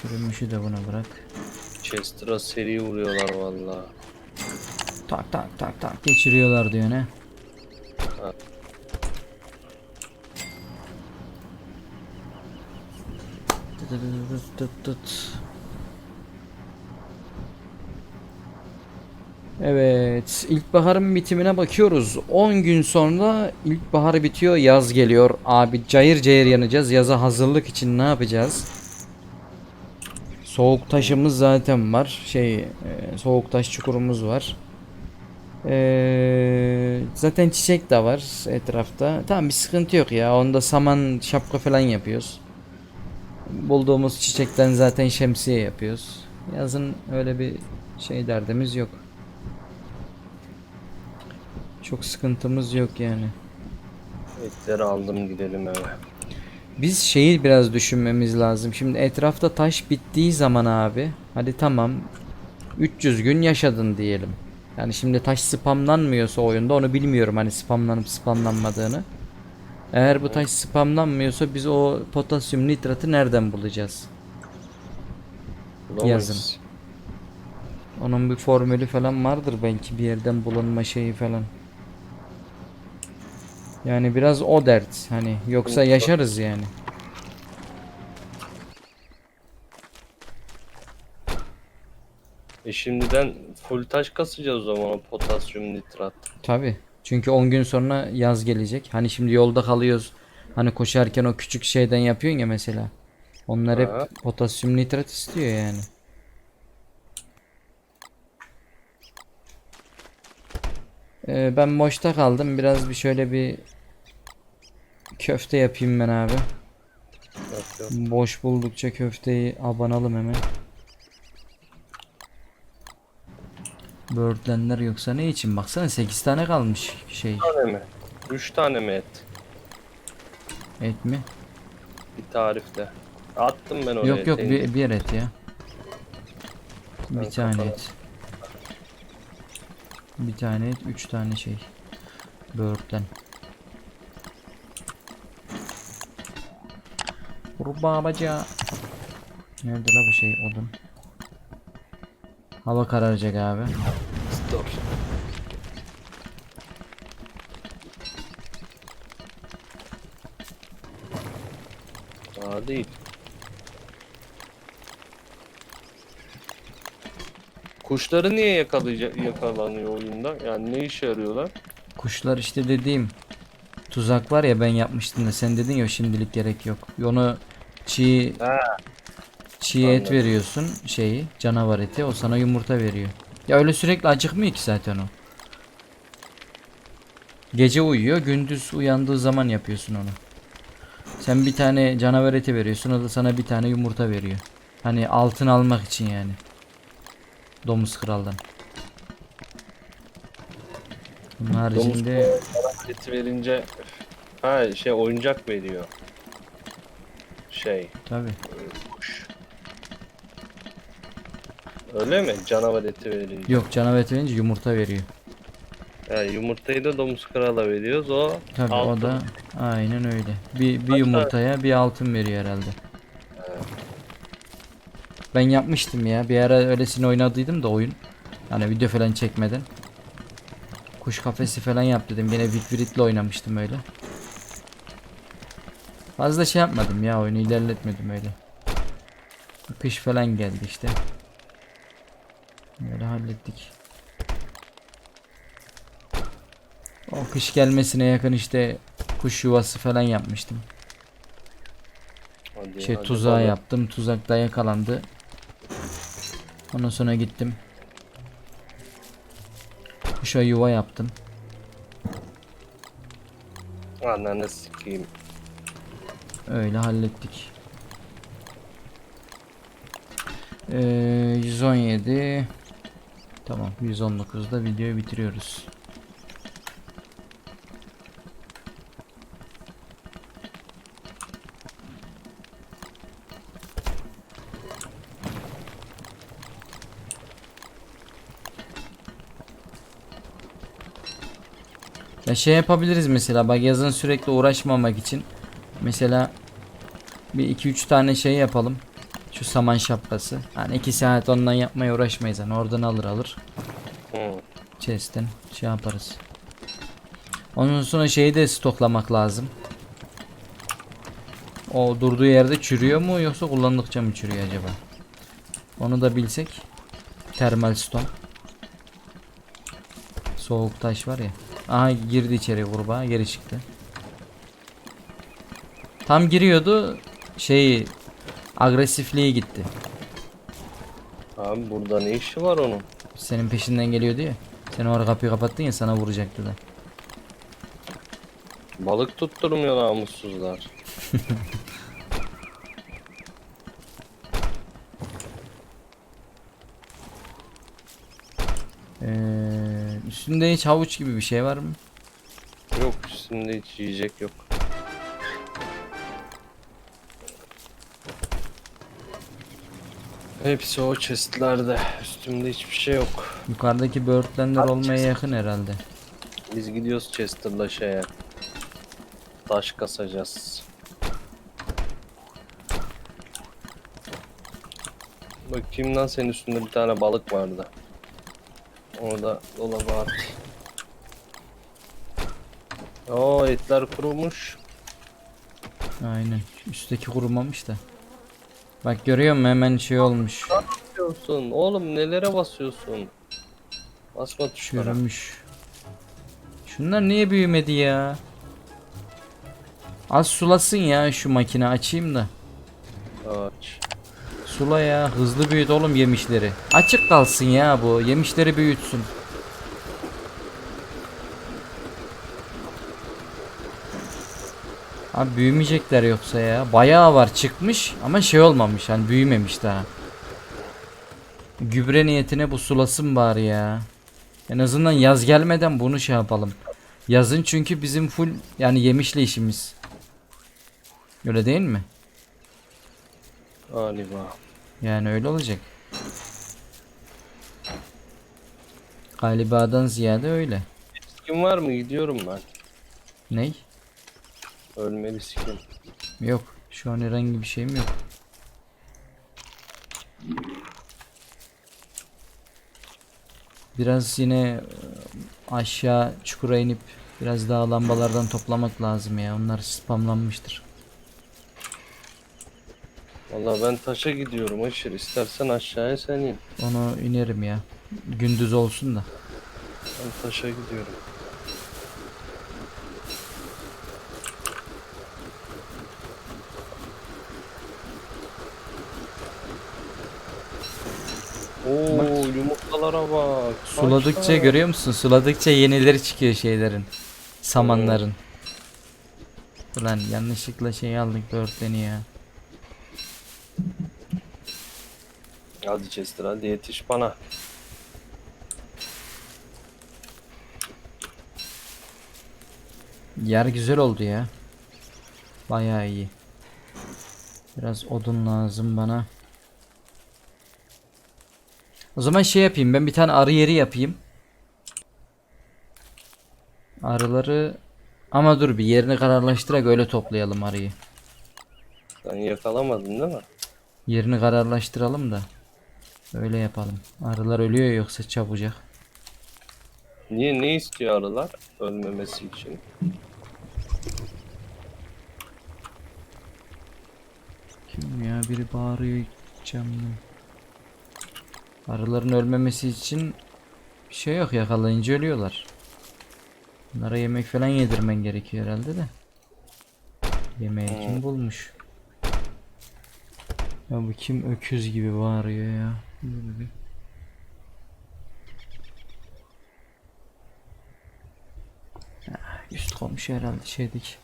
Çürümüşü de buna bırak. Chester'a seri vuruyorlar valla. Tak tak tak tak geçiriyorlar diyor ne? Ha. Evet, ilkbaharın bitimine bakıyoruz. 10 gün sonra ilkbahar bitiyor, yaz geliyor. Abi cayır cayır yanacağız. Yaza hazırlık için ne yapacağız? Soğuk taşımız zaten var. Şey, e, soğuk taş çukurumuz var. Ee, zaten çiçek de var etrafta. Tamam bir sıkıntı yok ya. Onda saman şapka falan yapıyoruz. Bulduğumuz çiçekten zaten şemsiye yapıyoruz. Yazın öyle bir şey derdimiz yok. Çok sıkıntımız yok yani. Etleri aldım gidelim eve. Biz şeyi biraz düşünmemiz lazım. Şimdi etrafta taş bittiği zaman abi, hadi tamam 300 gün yaşadın diyelim. Yani şimdi taş spamlanmıyorsa oyunda onu bilmiyorum hani spamlanıp spamlanmadığını. Eğer bu taş spamlanmıyorsa biz o potasyum nitratı nereden bulacağız? Bulamayız. Yazın. Onun bir formülü falan vardır belki bir yerden bulunma şeyi falan. Yani biraz o dert hani yoksa yaşarız yani. E şimdiden full taş kasacağız o zaman o potasyum nitrat. Tabi. Çünkü 10 gün sonra yaz gelecek. Hani şimdi yolda kalıyoruz. Hani koşarken o küçük şeyden yapıyorsun ya mesela. Onlar hep potasyum nitrat istiyor yani. Ee, ben boşta kaldım. Biraz bir şöyle bir köfte yapayım ben abi. Yok yok. Boş buldukça köfteyi abanalım hemen. Böğürtlenler yoksa ne için? Baksana 8 tane kalmış şey. Bir tane mi? 3 tane mi et? Et mi? Bir tarifte. Attım ben oraya. Yok yok bir, bir et ya. Bir Ben tane kapalı. et. Bir tane et, üç tane şey. Böğürtlen. Kurbağa bacağı. Nerede la bu şey odun? Hava kararacak abi. Dur. Daha değil. Kuşları niye yakalayacak yakalanıyor oyunda? Yani ne işe yarıyorlar? Kuşlar işte dediğim tuzak var ya ben yapmıştım da sen dedin ya şimdilik gerek yok. Onu çiğ Ha. çiğ et Anladım. veriyorsun şeyi canavar eti o sana yumurta veriyor. Ya öyle sürekli acıkmıyor ki zaten o. Gece uyuyor gündüz uyandığı zaman yapıyorsun onu. Sen bir tane canavar eti veriyorsun o da sana bir tane yumurta veriyor. Hani altın almak için yani. Domuz kraldan. Bunun haricinde Eti verince ha şey oyuncak veriyor. Şey tabi. kuş. Öyle mi? Canavar eti verince. Yok canavar eti verince yumurta veriyor. Yani yumurtayı da domuz krala veriyoruz. O Tabi o da aynen öyle. Bir, bir yumurtaya bir altın veriyor herhalde. Ben yapmıştım ya. Bir ara öylesine oynadıydım da oyun. Hani video falan çekmeden. Kuş kafesi falan yap dedim. Yine Vitvirit'le oynamıştım öyle. Fazla şey yapmadım ya oyunu ilerletmedim öyle. Kış falan geldi işte. Böyle hallettik. O kış gelmesine yakın işte kuş yuvası falan yapmıştım. Hadi, Şey hadi tuzağı bakalım. yaptım. Tuzakta yakalandı. Ondan sonra gittim. Kuşa yuva yaptım. Ananı sikeyim. Öyle hallettik. Ee, 117 Tamam 119'da videoyu bitiriyoruz. Ya şey yapabiliriz mesela bak yazın sürekli uğraşmamak için mesela bir iki üç tane şey yapalım. Şu saman şapkası. Hani 2 saat ondan yapmaya uğraşmayız. Hani oradan alır alır. Hı. Chest'ten şey yaparız. Ondan sonra şeyi de stoklamak lazım. O durduğu yerde çürüyor mu yoksa kullandıkça mı çürüyor acaba? Onu da bilsek. Termal stone. Soğuk taş var ya. Aha girdi içeri kurbağa geri çıktı. Tam giriyordu şey agresifliği gitti. Abi burada ne işi var onun? Senin peşinden geliyordu ya. Sen o ara kapıyı kapattın ya sana vuracaktı da. Balık tutturmuyor namussuzlar. üstünde hiç havuç gibi bir şey var mı? Yok üstünde hiç yiyecek yok. Hepsi o chestlerde. Üstümde hiçbir şey yok. Yukarıdaki böğürtlenler Abi olmaya chest- yakın herhalde. Biz gidiyoruz Chester'la şeye. Taş kasacağız. Bakayım lan senin üstünde bir tane balık vardı. Orada dolaba at. Oo etler kurumuş. Aynen. Üstteki kurumamış da. Bak görüyor musun hemen şey olmuş. Basıyorsun oğlum nelere basıyorsun? Basma tuşlara. Çürümüş. Şunlar niye büyümedi ya? Az sulasın ya şu makine açayım da. Aç. Sula ya hızlı büyüt oğlum yemişleri. Açık kalsın ya bu yemişleri büyütsün. Abi büyümeyecekler yoksa ya. Bayağı var çıkmış ama şey olmamış hani büyümemiş daha. Gübre niyetine bu sulasın bari ya. En azından yaz gelmeden bunu şey yapalım. Yazın çünkü bizim full yani yemişle işimiz. Öyle değil mi? Galiba. Yani öyle olacak. Galibadan ziyade öyle. Kim var mı? Gidiyorum ben. Ney? Ölmeli sikim. Yok. Şu an herhangi bir şeyim yok. Biraz yine e, aşağı çukura inip biraz daha lambalardan toplamak lazım ya. Onlar spamlanmıştır. Valla ben taşa gidiyorum Aşır. İstersen aşağıya sen in. Onu inerim ya. Gündüz olsun da. Ben taşa gidiyorum. Oo yumurtalara bak. Suladıkça Maşallah. görüyor musun? Suladıkça yenileri çıkıyor şeylerin. Samanların. Ulan yanlışlıkla şey aldık böğürtleni ya. Hadi Chester hadi yetiş bana. Yer güzel oldu ya. Bayağı iyi. Biraz odun lazım bana. O zaman şey yapayım ben bir tane arı yeri yapayım. Arıları ama dur bir yerini kararlaştırarak öyle toplayalım arıyı. Sen yakalamadın değil mi? Yerini kararlaştıralım da. Öyle yapalım. Arılar ölüyor yoksa çabucak. Niye ne istiyor arılar ölmemesi için? Kim ya biri bağırıyor camdan. Arıların ölmemesi için bir şey yok yakalayınca ölüyorlar. Bunlara yemek falan yedirmen gerekiyor herhalde de. Yemeği kim Hmm. bulmuş? Ya bu kim öküz gibi bağırıyor ya. Ah, Üst komşu herhalde şeydeki.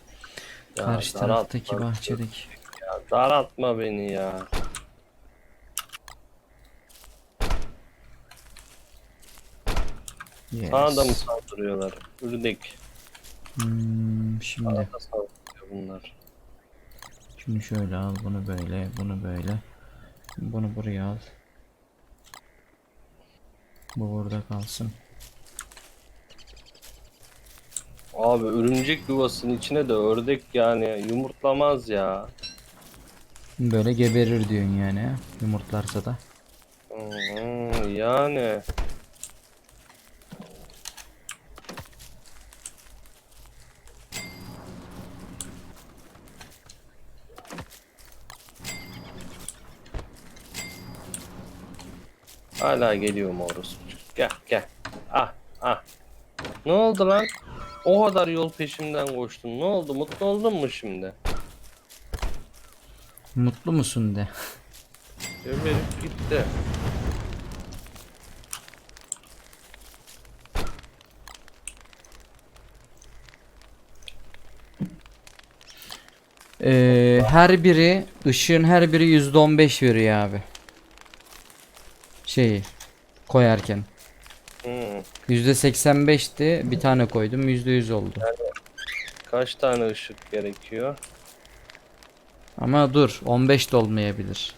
Ya Karşı taraftaki beni. bahçedeki. Ya daraltma beni ya. Sana da mı Yes. saldırıyorlar? Ürdek. Hmm, şimdi Sana da saldırıyor bunlar. şunu şöyle al, bunu böyle, bunu böyle. Bunu buraya al. Bu burada kalsın. Abi örümcek yuvasının içine de ördek yani yumurtlamaz ya. Böyle geberir diyorsun yani yumurtlarsa da. Hı, yani. Hala geliyor mu orası? Gel gel. Ah ah. Ne oldu lan? O kadar yol peşimden koştun. Ne oldu? Mutlu oldun mu şimdi? Mutlu musun de. Ömerip gitti. Ee, her biri ışığın her biri %15 veriyor abi. Şeyi koyarken. Hı. %85'ti bir tane koydum %100 oldu. Kaç tane ışık gerekiyor? Ama dur 15 de olmayabilir.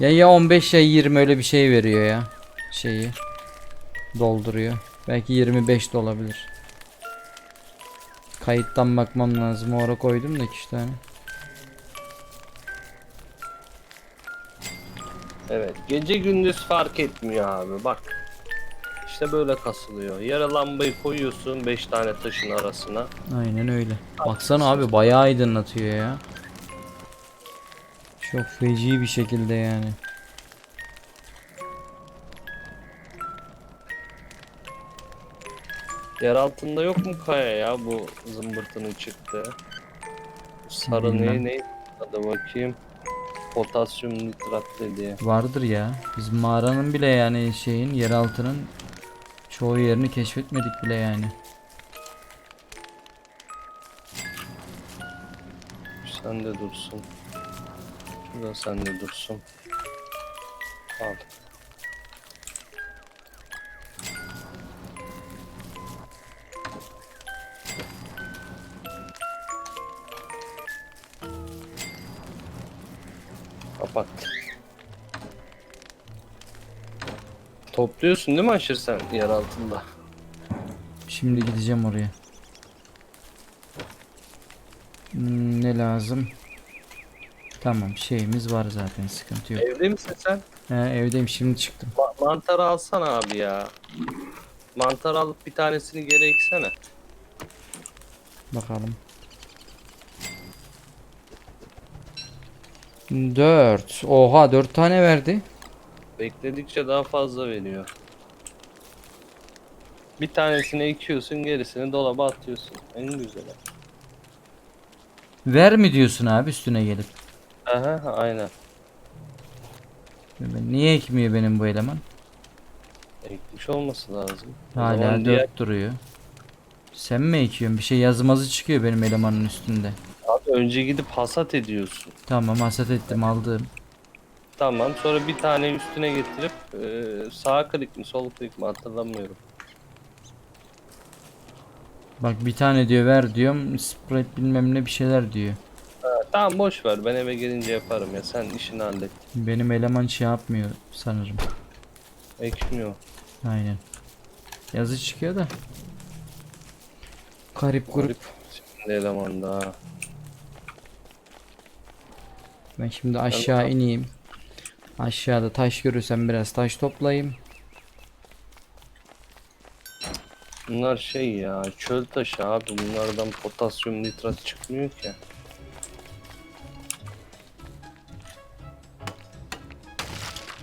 Ya ya 15 ya 20 öyle bir şey veriyor ya. Şeyi dolduruyor. Belki 25 de olabilir. Kayıttan bakmam lazım. Oraya koydum da 2 tane. Evet. Gece gündüz fark etmiyor abi. Bak. İşte böyle kasılıyor. Yarı lambayı koyuyorsun 5 tane taşın arasına. Aynen öyle. Baksana abi bayağı aydınlatıyor ya. Çok feci bir şekilde yani. Yer altında yok mu kaya ya bu zımbırtının çıktı. Sarı Bilmem. ne ne? Hadi bakayım. Potasyum nitrat dedi. Vardır ya. Biz mağaranın bile yani şeyin yeraltının çoğu yerini keşfetmedik bile yani. Sen de dursun. Şurada sen de dursun. Al. Topluyorsun değil mi Aşır sen yer altında? Şimdi gideceğim oraya. Hmm, ne lazım? Tamam şeyimiz var zaten sıkıntı yok. Evde misin sen? He, evdeyim şimdi çıktım. Ma- mantarı alsana abi ya. Mantar alıp bir tanesini geri eksene. Bakalım. 4. Oha 4 tane verdi. Bekledikçe daha fazla veriyor. Bir tanesini ekiyorsun gerisini dolaba atıyorsun. En güzeli. Ver mi diyorsun abi üstüne gelip? Aha aynen. Niye ekmiyor benim bu eleman? Ekmiş olması lazım. O Hala zaman 4 diğer- duruyor. Sen mi ekiyorsun? Bir şey yazmazı çıkıyor benim elemanın üstünde. Abi önce gidip hasat ediyorsun. Tamam hasat ettim aldım. Tamam sonra bir tane üstüne getirip e, sağ klik mi sol klik mi hatırlamıyorum. Bak bir tane diyor ver diyorum. Spread bilmem ne bir şeyler diyor. Ha, tamam boş ver ben eve gelince yaparım ya sen işini hallet. Benim eleman şey yapmıyor sanırım. Ekmiyor. Aynen. Yazı çıkıyor da. Garip grup. Şimdi eleman daha. Ben şimdi aşağı ineyim. Aşağıda taş görürsem biraz taş toplayayım. Bunlar şey ya çöl taşı abi bunlardan potasyum nitrat çıkmıyor ki.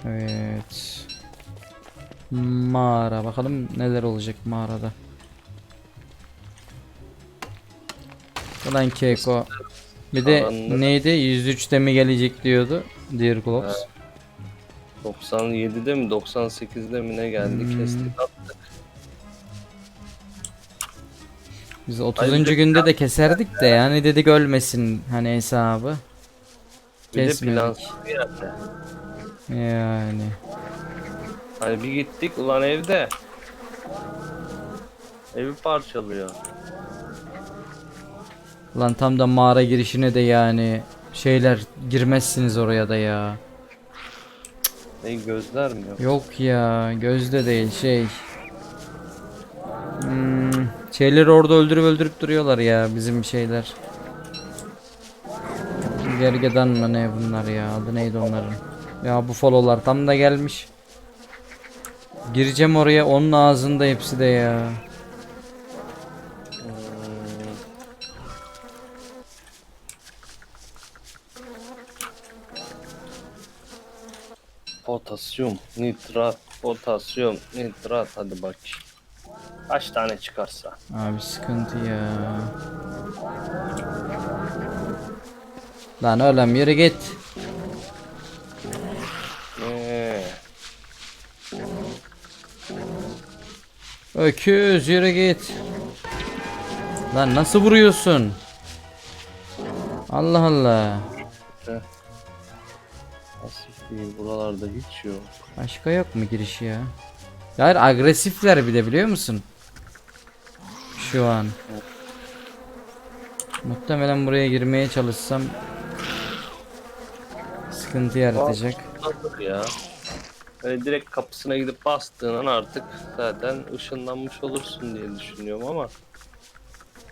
Evet. Mağara bakalım neler olacak mağarada. Ulan Keko. Bir de Karanlık. neydi? 103'te mi gelecek diyordu. Dear Gloves. 97'de mi 98'de mi ne geldi Hmm. kestik attık. Biz 30. Ayrıca- günde de keserdik de yani dedik ölmesin hani hesabı. Kesmedik. Yani. Hani bir gittik ulan evde. Evi parçalıyor. Lan tam da mağara girişine de yani şeyler girmezsiniz oraya da ya. Ne gözler mi yok? Yok ya gözde değil şey. Hmm, Şeyleri orada öldürüp öldürüp duruyorlar ya bizim şeyler. Gergedan mı ne bunlar ya? Adı neydi onların? Ya bu followlar tam da gelmiş. Gireceğim oraya onun ağzında hepsi de ya. Potasyum, nitrat, potasyum, nitrat. Hadi bak. Kaç tane çıkarsa. Abi sıkıntı ya. Lan oğlum yürü git. Ee, Öküz yürü git. Lan nasıl vuruyorsun? Allah Allah. Değil buralarda hiç yok. Başka yok mu giriş ya? Hayır agresifler bir de biliyor musun? Şu an. Muhtemelen buraya girmeye çalışsam sıkıntı yaratacak. Ya? Böyle direkt kapısına gidip bastığın an artık zaten ışınlanmış olursun diye düşünüyorum ama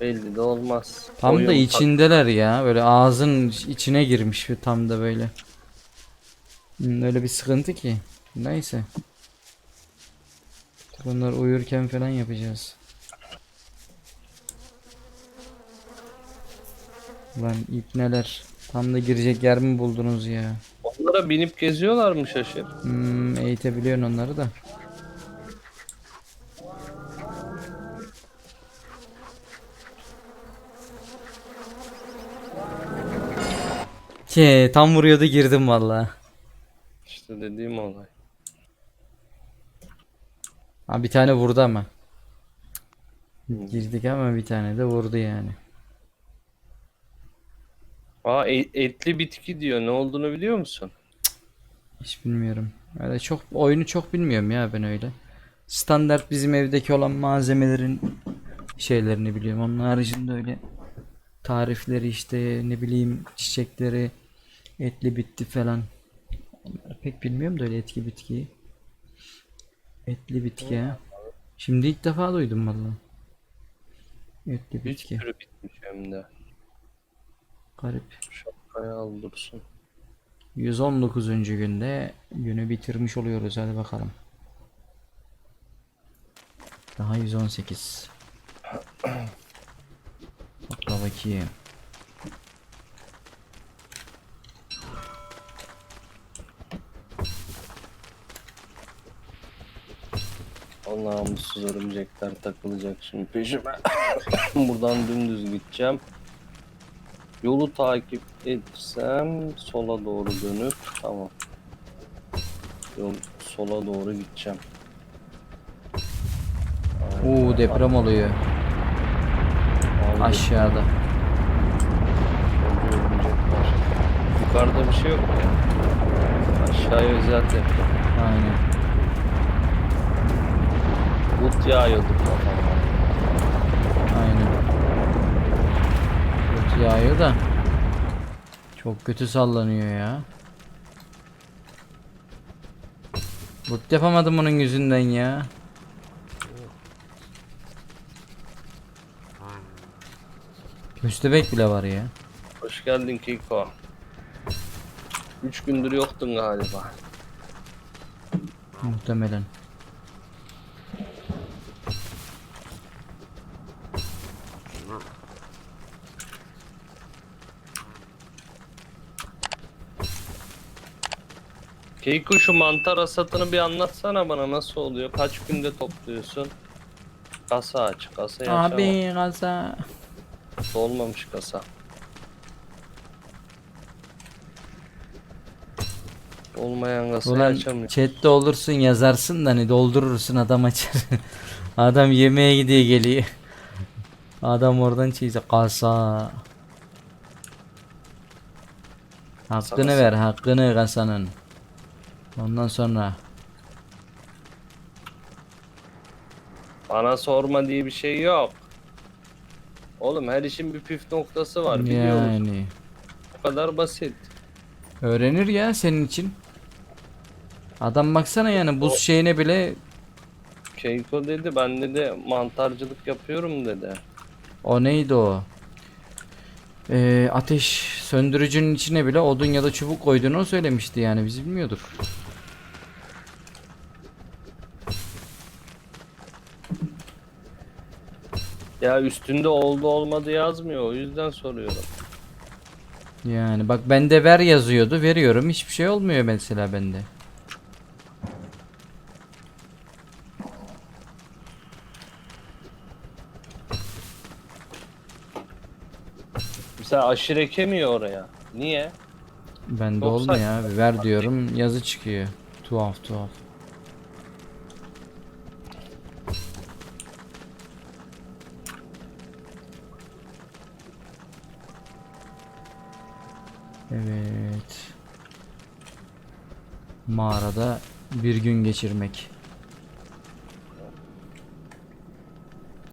belli de olmaz. Tam Oyun da içindeler ya. Böyle ağzın içine girmiş bir tam da böyle. Hmm, Öyle bir sıkıntı ki. Neyse. Bunlar uyurken falan yapacağız. Lan ipneler. Tam da girecek yer mi buldunuz ya? Onlara binip geziyorlar mı şaşır? Hmm, eğitebiliyorsun onları da. Ke tam vuruyordu girdim valla. İşte dediğim olay. Ha bir tane vurdu ama. Girdik ama bir tane de vurdu yani. Aa e- etli bitki diyor. Ne olduğunu biliyor musun? Hiç bilmiyorum. Öyle çok oyunu çok bilmiyorum ya ben öyle. Standart bizim evdeki olan malzemelerin şeylerini biliyorum. Onun haricinde öyle tarifleri işte ne bileyim çiçekleri etli bitti falan. Pek bilmiyorum da öyle etki bitkiyi. Etli bitki. Şimdi ilk defa duydum vallahi. Etli Bir bitki. sürü bitmiş hem de. Garip. Şapkayı al dursun. 119. günde günü bitirmiş oluyoruz. Hadi bakalım. Daha 118. Topla bakayım. Mutsuz örümcekler takılacak şimdi peşime. Buradan dümdüz gideceğim. Yolu takip etsem sola doğru dönüp tamam. Yol sola doğru gideceğim. Oo deprem oluyor Abi, aşağıda. Yukarıda bir şey yok mu? Aşağıya özel deprem. Aynen. Bulut yağıyordu kafama. Aynen. Kötü yağıyor da. Çok kötü sallanıyor ya. Loot yapamadım onun yüzünden ya. Müstebek bile var ya. Hoş geldin Kiko. Üç gündür yoktun galiba. Muhtemelen. Keiko şu mantar hasatını bir anlatsana bana nasıl oluyor? Kaç günde topluyorsun? Kasa aç, kasayı aç Abi ama dolmamış kasa. Olmayan kasayı Ulan açamıyor. chatte olursun yazarsın da hani doldurursun adam açar. adam yemeğe gidiyor geliyor. Adam oradan çiğse kasa. Hakkını Kasa. ver hakkını kasanın. Ondan sonra Bana sorma diye bir şey yok. Oğlum her işin bir püf noktası var biliyor musun? yani Bu kadar basit. öğrenir ya senin için. Adam baksana yani buz şeyine bile Keiko dedi ben dedi mantarcılık yapıyorum dedi. O neydi o? Ee, ateş söndürücünün içine bile odun ya da çubuk koyduğunu o söylemişti yani biz bilmiyorduk. Ya üstünde oldu olmadı yazmıyor o yüzden soruyorum. Yani bak bende ver yazıyordu veriyorum hiçbir şey olmuyor mesela bende. Mesela aşırı ekemiyor oraya. Niye? Bende Çok olmuyor saçma. abi ver diyorum yazı çıkıyor. Tuhaf tuhaf. Evet. Mağarada bir gün geçirmek.